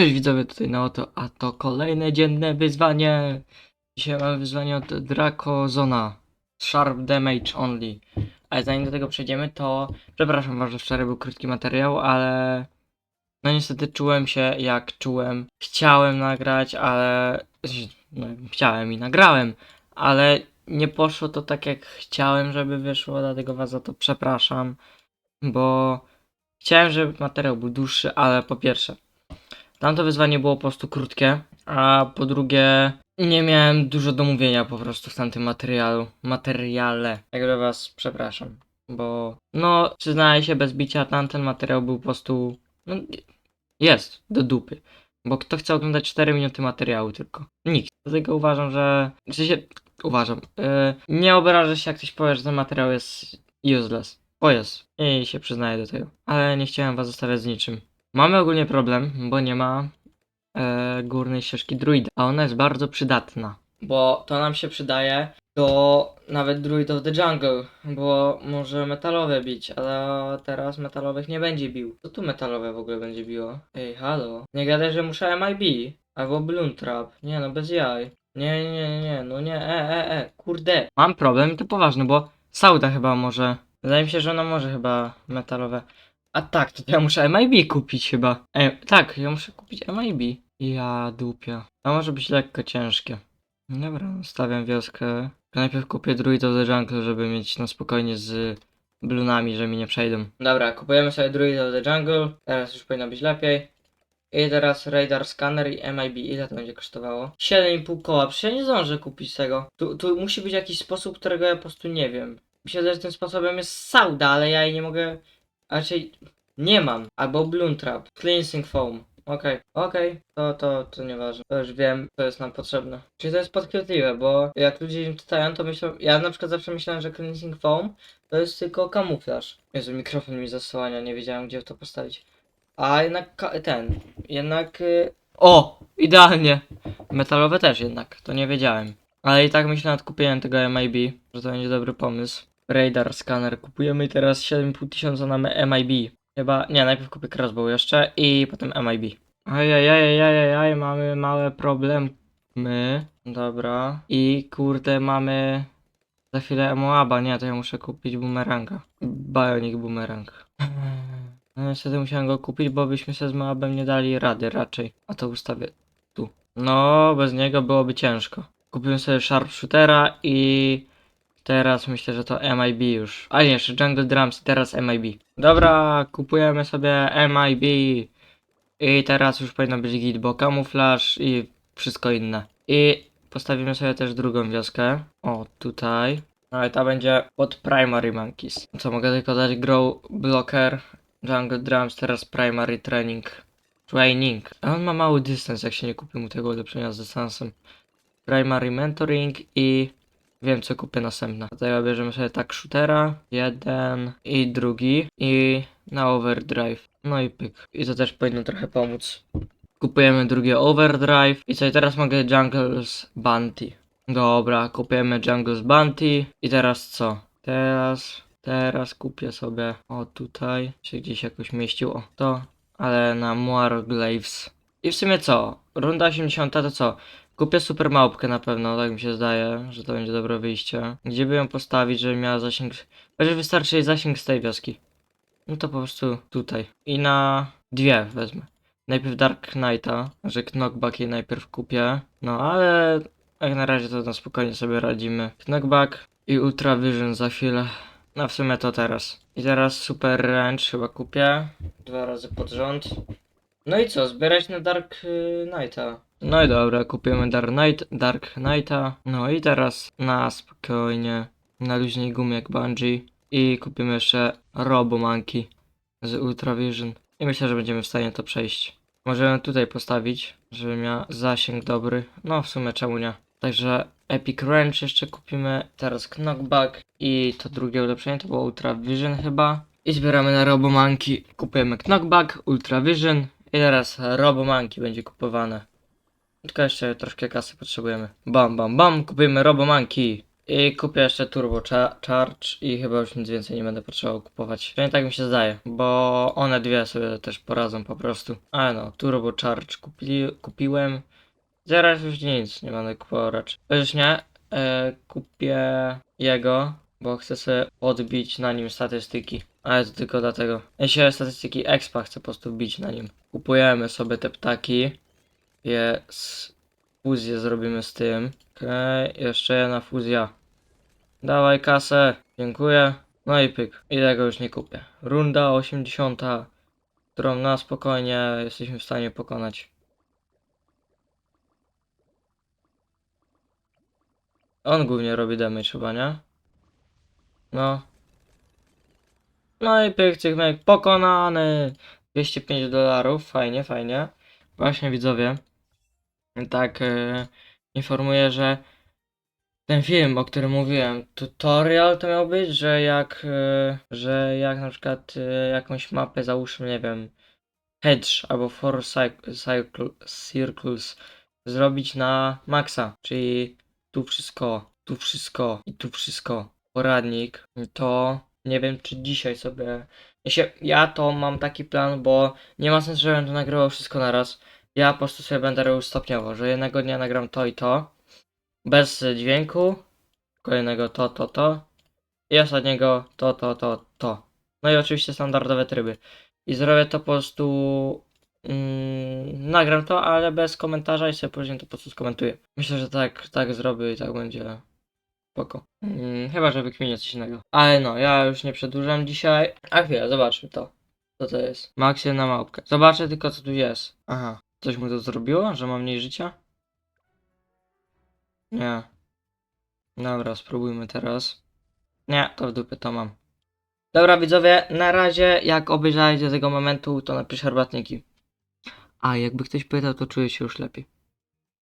Cześć widzowie, tutaj na oto, a to kolejne dzienne wyzwanie. Dzisiaj mamy wyzwanie od Drakozona. Sharp Damage Only. Ale zanim do tego przejdziemy, to przepraszam was, że wczoraj był krótki materiał, ale no niestety czułem się jak czułem. Chciałem nagrać, ale no, chciałem i nagrałem, ale nie poszło to tak jak chciałem, żeby wyszło, dlatego was za to przepraszam, bo chciałem, żeby materiał był dłuższy, ale po pierwsze Tamto wyzwanie było po prostu krótkie, a po drugie nie miałem dużo do mówienia po prostu w tamtym materiału, materiale. Także was przepraszam, bo no przyznaję się bez bicia, tamten materiał był po prostu, no jest, do dupy. Bo kto chce oglądać 4 minuty materiału tylko? Nikt. Dlatego uważam, że, w sensie, uważam, yy, nie obrażę się jak ktoś powie, że ten materiał jest useless. Bo jest. I się przyznaję do tego. Ale nie chciałem was zostawiać z niczym. Mamy ogólnie problem, bo nie ma e, górnej ścieżki druida, a ona jest bardzo przydatna. Bo to nam się przydaje do nawet Druid of the Jungle, bo może metalowe bić, ale teraz metalowych nie będzie bił. Co tu metalowe w ogóle będzie biło? Ej, halo. Nie gadaj, że muszę MIB. Albo Bloom Trap. Nie no, bez jaj. Nie, nie, nie, no nie, e, e, e, kurde. Mam problem i to poważny, bo Sauda chyba może. Wydaje mi się, że ona może chyba metalowe. A tak, to ja muszę MIB kupić chyba. E, tak, ja muszę kupić MIB. Ja dupia. To może być lekko ciężkie. Dobra, stawiam wioskę. Najpierw kupię Druid of the Jungle, żeby mieć na spokojnie z blunami, że mi nie przejdą. Dobra, kupujemy sobie Druid of the Jungle. Teraz już powinno być lepiej. I teraz Radar Scanner i MIB. Ile to będzie kosztowało? 7,5 koła. Przecież ja nie zdążę kupić tego. Tu, tu musi być jakiś sposób, którego ja po prostu nie wiem. Myślę, że tym sposobem jest Sauda, ale ja jej nie mogę... Raczej nie mam. Albo Bloom Trap. Cleansing Foam. Okej, okej, to, to, to nieważne. To już wiem, co jest nam potrzebne. Czyli to jest podchwytliwe, bo jak ludzie czytają, to myślą... Ja na przykład zawsze myślałem, że Cleansing Foam to jest tylko kamuflaż. Jezu, mikrofon mi zasłania, nie wiedziałem gdzie to postawić. A jednak ten, jednak... Y... O! Idealnie! Metalowe też jednak, to nie wiedziałem. Ale i tak myślę nad kupieniem tego MIB, że to będzie dobry pomysł. Radar scanner kupujemy teraz 7,5 tysiąca na MIB. Chyba, nie, najpierw kupię crossbow jeszcze i potem MIB. Ajajajajajaj, mamy małe problemy. Dobra. I kurde, mamy za chwilę Moaba. Nie, to ja muszę kupić boomeranga. Bionic boomerang. No niestety musiałem go kupić, bo byśmy się z Moabem nie dali rady raczej. A to ustawię tu. No, bez niego byłoby ciężko. Kupiłem sobie sharpshootera i teraz myślę, że to MIB już. A nie, jeszcze Jungle Drums i teraz MIB. Dobra, kupujemy sobie MIB i teraz już powinno być git, bo kamuflaż i wszystko inne. I postawimy sobie też drugą wioskę. O, tutaj. No ale ta będzie pod Primary Monkeys. Co mogę tylko dać? Grow Blocker, Jungle Drums, teraz Primary Training. Training. A on ma mały dystans, jak się nie kupi mu tego ulepszenia z dystansem. Primary Mentoring i wiem co kupię następne. Tutaj bierzemy sobie tak shootera, jeden i drugi i na overdrive. No i pyk. I to też powinno trochę pomóc. Kupujemy drugie overdrive i co i teraz mogę jungles bounty. Dobra, kupujemy jungles bounty i teraz co? Teraz, teraz kupię sobie, o tutaj, się gdzieś jakoś mieścił, o to, ale na Moarglaves. I w sumie co? Runda 80 to co? Kupię super małpkę na pewno, tak mi się zdaje, że to będzie dobre wyjście. Gdzie by ją postawić, żeby miała zasięg... Będzie wystarczy jej zasięg z tej wioski. No to po prostu tutaj. I na dwie wezmę. Najpierw Dark Knighta, że Knockback jej najpierw kupię. No ale jak na razie to na spokojnie sobie radzimy. Knockback i Ultra Vision za chwilę. No w sumie to teraz. I teraz Super Range chyba kupię. Dwa razy pod rząd. No i co, zbierać na Dark y, Knighta. No i dobra, kupimy Dark, Knight, Dark Knighta. No i teraz na spokojnie, na luźnej gumie jak Bungie. I kupimy jeszcze Robo Monkey z Ultra Vision. I myślę, że będziemy w stanie to przejść. Możemy tutaj postawić, żeby miał zasięg dobry. No w sumie czemu nie. Także Epic Range jeszcze kupimy. Teraz Knockback i to drugie ulepszenie to było Ultra Vision chyba. I zbieramy na Robo Monkey. Kupujemy Knockback, Ultra Vision i teraz Robo Monkey będzie kupowane. Tylko jeszcze troszkę kasy potrzebujemy. Bam, bam, bam, kupujemy Robo Monkey. I kupię jeszcze Turbo Cha- Charge i chyba już nic więcej nie będę potrzebował kupować. Przynajmniej tak mi się zdaje, bo one dwie sobie też poradzą po prostu. Ale no, Turbo Charge kupili, kupiłem. Zaraz już nic, nie będę kupował raczej. Już nie, e, kupię jego, bo chcę sobie odbić na nim statystyki. Ale to tylko dlatego. Jeśli statystyki expa chcę po prostu bić na nim. Kupujemy sobie te ptaki. Z fuzję zrobimy z tym. Okej, jeszcze jedna fuzja. Dawaj kasę, dziękuję. No i pyk. I tego już nie kupię. Runda 80, którą na spokojnie jesteśmy w stanie pokonać. On głównie robi damage chyba, nie? No. No i pyk, cyk, myk, pokonany! 205 dolarów, fajnie, fajnie. Właśnie widzowie. Tak, e, informuję, że ten film, o którym mówiłem, tutorial to miał być, że jak, e, że jak na przykład e, jakąś mapę załóżmy, nie wiem, hedge albo four circles zrobić na maksa, czyli tu wszystko, tu wszystko i tu wszystko, poradnik, to nie wiem czy dzisiaj sobie, ja, ja to mam taki plan, bo nie ma sensu, żebym to nagrywał wszystko naraz, ja po prostu sobie będę robił stopniowo, że jednego dnia nagram to i to, bez dźwięku, kolejnego to, to, to i ostatniego to, to, to, to. No i oczywiście standardowe tryby. I zrobię to po prostu. Mm, nagram to, ale bez komentarza i sobie później to po prostu skomentuję. Myślę, że tak, tak zrobię i tak będzie spoko. Mm, chyba, że wykminię coś innego. Ale no, ja już nie przedłużam dzisiaj. A chwilę, zobaczmy to. Co to jest? Max na małpkę. Zobaczę tylko co tu jest. Aha. Coś mu to zrobiło, że mam mniej życia? Nie. Dobra, spróbujmy teraz. Nie, to w dupy to mam. Dobra widzowie, na razie jak obejrzałeś do tego momentu, to napisz herbatniki. A jakby ktoś pytał, to czuję się już lepiej.